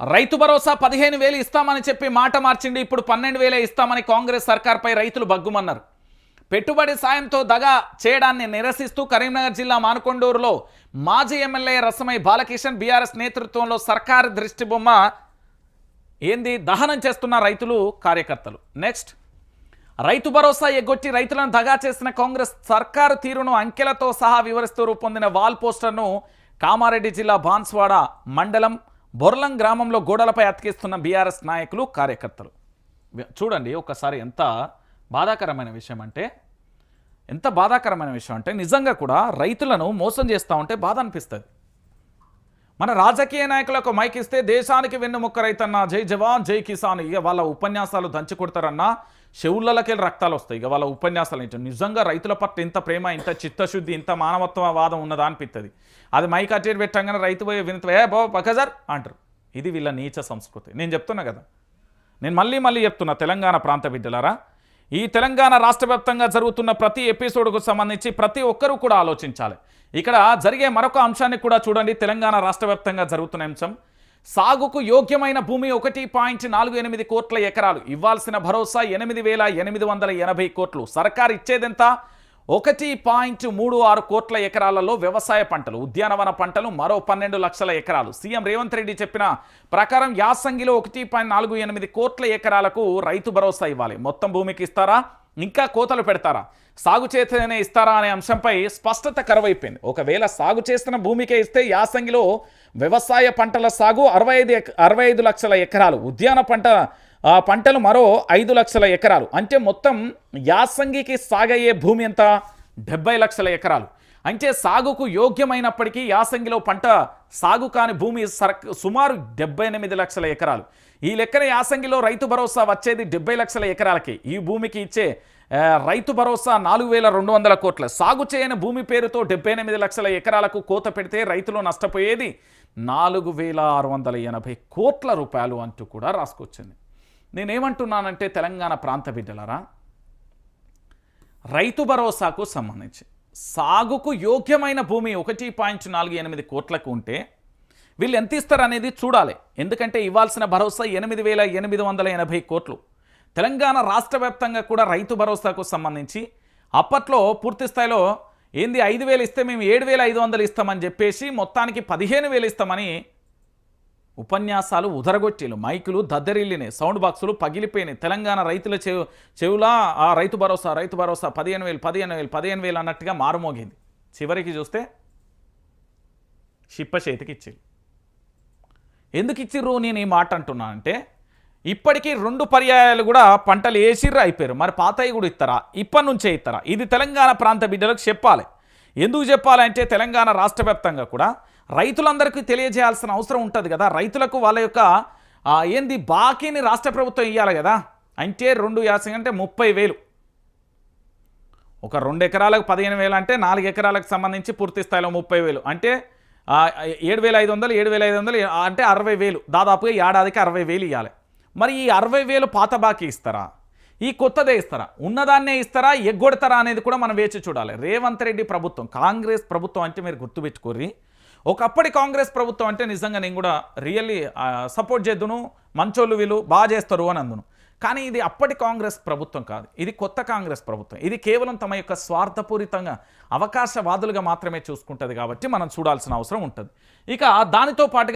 రైతు భరోసా పదిహేను వేలు ఇస్తామని చెప్పి మాట మార్చిండి ఇప్పుడు పన్నెండు వేలే ఇస్తామని కాంగ్రెస్ సర్కార్పై రైతులు బగ్గుమన్నారు. పెట్టుబడి సాయంతో దగా చేయడాన్ని నిరసిస్తూ కరీంనగర్ జిల్లా మానుకొండూరులో మాజీ ఎమ్మెల్యే రసమై బాలకిషన్ బీఆర్ఎస్ నేతృత్వంలో సర్కారు దృష్టి బొమ్మ ఏంది? దహనం చేస్తున్న రైతులు కార్యకర్తలు. నెక్స్ట్ రైతు భరోసా ఎగ్గొట్టి రైతులను దగా చేసిన కాంగ్రెస్ సర్కారు తీరును అంకెలతో సహా వివరిస్తూ రూపొందిన వాల్ పోస్టర్ను కామారెడ్డి జిల్లా బాన్స్వాడ మండలం బొర్లం గ్రామంలో గోడలపై అతికిస్తున్న బీఆర్ఎస్ నాయకులు కార్యకర్తలు. చూడండి ఒకసారి ఎంత బాధాకరమైన విషయం అంటే ఎంత బాధాకరమైన విషయం అంటే నిజంగా కూడా రైతులను మోసం చేస్తూ ఉంటే బాధ అనిపిస్తుంది. మన రాజకీయ నాయకులకు మైక్ ఇస్తే దేశానికి వెన్నుముక్క రైతన్న. జై జవాన్ జై కిసాన్. ఇక వాళ్ళ ఉపన్యాసాలు దంచి కొడతారన్నా. చెవులకెళ్ళి రక్తాలు వస్తాయి. ఇక వాళ్ళ ఉపన్యాసాలు ఏంటో. నిజంగా రైతుల పట్ల ఇంత ప్రేమ ఇంత చిత్తశుద్ధి ఇంత మానవత్వ వాదం ఉన్నదా అనిపిస్తుంది అది మైక్ అటేట్ పెట్టంగానే రైతు పోయి వినత ఏ బాబు పక్కజార్ అంటారు. ఇది వీళ్ళ నీచ సంస్కృతి. నేను చెప్తున్నా కదా. నేను మళ్ళీ మళ్ళీ చెప్తున్నా తెలంగాణ ప్రాంత బిడ్డలారా. ఈ తెలంగాణ రాష్ట్ర జరుగుతున్న ప్రతి ఎపిసోడ్కు సంబంధించి ప్రతి ఒక్కరూ కూడా ఆలోచించాలి. ఇక్కడ జరిగే మరొక అంశాన్ని కూడా చూడండి. తెలంగాణ రాష్ట్ర జరుగుతున్న అంశం. సాగుకు యోగ్యమైన భూమి ఒకటి పాయింట్ నాలుగు ఎనిమిది కోట్ల ఎకరాలు. ఇవ్వాల్సిన భరోసా ఎనిమిది వేల ఎనిమిది వందల ఎనభై కోట్లు. సర్కార్ ఇచ్చేదెంత? ఒకటి పాయింట్ మూడు ఆరు కోట్ల ఎకరాలలో వ్యవసాయ పంటలు ఉద్యానవన పంటలు మరో పన్నెండు లక్షల ఎకరాలు. సీఎం రేవంత్ రెడ్డి చెప్పిన ప్రకారం యాసంగిలో ఒకటి పాయింట్ నాలుగు ఎనిమిది కోట్ల ఎకరాలకు రైతు భరోసా ఇవ్వాలి. మొత్తం భూమికి ఇస్తారా? ఇంకా కోతలు పెడతారా? సాగు చేతనే ఇస్తారా అనే అంశంపై స్పష్టత కరువైపోయింది. ఒకవేళ సాగు చేస్తున్న భూమికే ఇస్తే యాసంగిలో వ్యవసాయ పంటల సాగు అరవై ఐదు అరవై ఐదు లక్షల ఎకరాలు ఉద్యాన పంట ఆ, పంటలు మరో ఐదు లక్షల ఎకరాలు. అంటే మొత్తం యాసంగికి సాగయ్యే భూమి ఎంత? డెబ్బై లక్షల ఎకరాలు. అంటే సాగుకు యోగ్యమైనప్పటికీ యాసంగిలో పంట సాగు కాని భూమి సుమారు డెబ్బై ఎనిమిది లక్షల ఎకరాలు. ఈ లెక్కన యాసంగిలో రైతు భరోసా వచ్చేది డెబ్బై లక్షల ఎకరాలకి. ఈ భూమికి ఇచ్చే రైతు భరోసా నాలుగు వేల రెండు వందల కోట్ల. సాగు చేయని భూమి పేరుతో డెబ్బై ఎనిమిది లక్షల ఎకరాలకు కోత పెడితే రైతులు నష్టపోయేది నాలుగు వేల ఆరు వందల ఎనభై కోట్ల రూపాయలు అంటూ కూడా రాసుకొచ్చింది. నేనేమంటున్నానంటే తెలంగాణ ప్రాంత బిడ్డలరా రైతు భరోసాకు సంబంధించి సాగుకు యోగ్యమైన భూమి ఒకటి పాయింట్ నాలుగు ఎనిమిది కోట్లకు ఉంటే వీళ్ళు ఎంత ఇస్తారు అనేది చూడాలి. ఎందుకంటే ఇవ్వాల్సిన భరోసా ఎనిమిది వేల ఎనిమిది వందల ఎనభై కోట్లు. తెలంగాణ రాష్ట్ర వ్యాప్తంగా కూడా రైతు భరోసాకు సంబంధించి అప్పట్లో పూర్తి స్థాయిలో ఏంది ఐదు వేలు ఇస్తే మేము ఏడు వేల ఐదు వందలు ఇస్తామని చెప్పేసి మొత్తానికి పదిహేను వేలు ఇస్తామని ఉపన్యాసాలు ఉదరగొట్టేలు. మైకులు దద్దరిల్లినాయి. సౌండ్ బాక్సులు పగిలిపోయినాయి. తెలంగాణ రైతుల చెవు చెవులా ఆ రైతు భరోసా రైతు భరోసా పదిహేను వేలు పదిహేను వేలు పదిహేను వేలు అన్నట్టుగా మారుమోగింది. చివరికి చూస్తే షిప్ప చేతికి ఇచ్చిర్రు ఎందుకు ఇచ్చిర్రు? నేను ఈ మాట అంటున్నా అంటే ఇప్పటికీ రెండు పర్యాయాలు కూడా పంటలు వేసిర్రు అయిపోయారు మరి పాతయ్య కూడా ఇస్తారా ఇప్పటి నుంచే ఇస్తారా ఇది తెలంగాణ ప్రాంత బిడ్డలకు చెప్పాలి. ఎందుకు చెప్పాలంటే తెలంగాణ రాష్ట్ర వ్యాప్తంగా కూడా రైతులందరికీ తెలియజేయాల్సిన అవసరం ఉంటుంది కదా. రైతులకు వాళ్ళ యొక్క ఏంది బాకీని రాష్ట్ర ప్రభుత్వం ఇవ్వాలి కదా. అంటే రెండు యాసం అంటే ముప్పై వేలు. ఒక రెండు ఎకరాలకు పదిహేను వేలు అంటే నాలుగు ఎకరాలకు సంబంధించి పూర్తి స్థాయిలో ముప్పై వేలు. అంటే ఏడు వేల ఐదు వందలు ఏడు వేల ఐదు వందలు అంటే అరవై వేలు. దాదాపుగా ఏడాదికి అరవై వేలు ఇవ్వాలి మరి ఈ అరవై వేలు పాత బాకీ ఇస్తారా? ఈ కొత్తదే ఇస్తారా? ఉన్నదాన్నే ఇస్తారా? ఎగ్గొడతారా అనేది కూడా మనం వేచి చూడాలి. రేవంత్ రెడ్డి ప్రభుత్వం కాంగ్రెస్ ప్రభుత్వం అంటే మీరు గుర్తుపెట్టుకోర్రి ఒకప్పటి కాంగ్రెస్ ప్రభుత్వం అంటే నిజంగా నేను కూడా రియల్లీ సపోర్ట్ చేద్దును మంచోళ్ళు వీళ్ళు బాగా చేస్తారు అని అందును. కానీ ఇది అప్పటి కాంగ్రెస్ ప్రభుత్వం కాదు. ఇది కొత్త కాంగ్రెస్ ప్రభుత్వం. ఇది కేవలం తమ యొక్క స్వార్థపూరితంగా అవకాశవాదులుగా మాత్రమే చూసుకుంటుంది కాబట్టి మనం చూడాల్సిన అవసరం ఉంటుంది. ఇక దానితో పాటుగా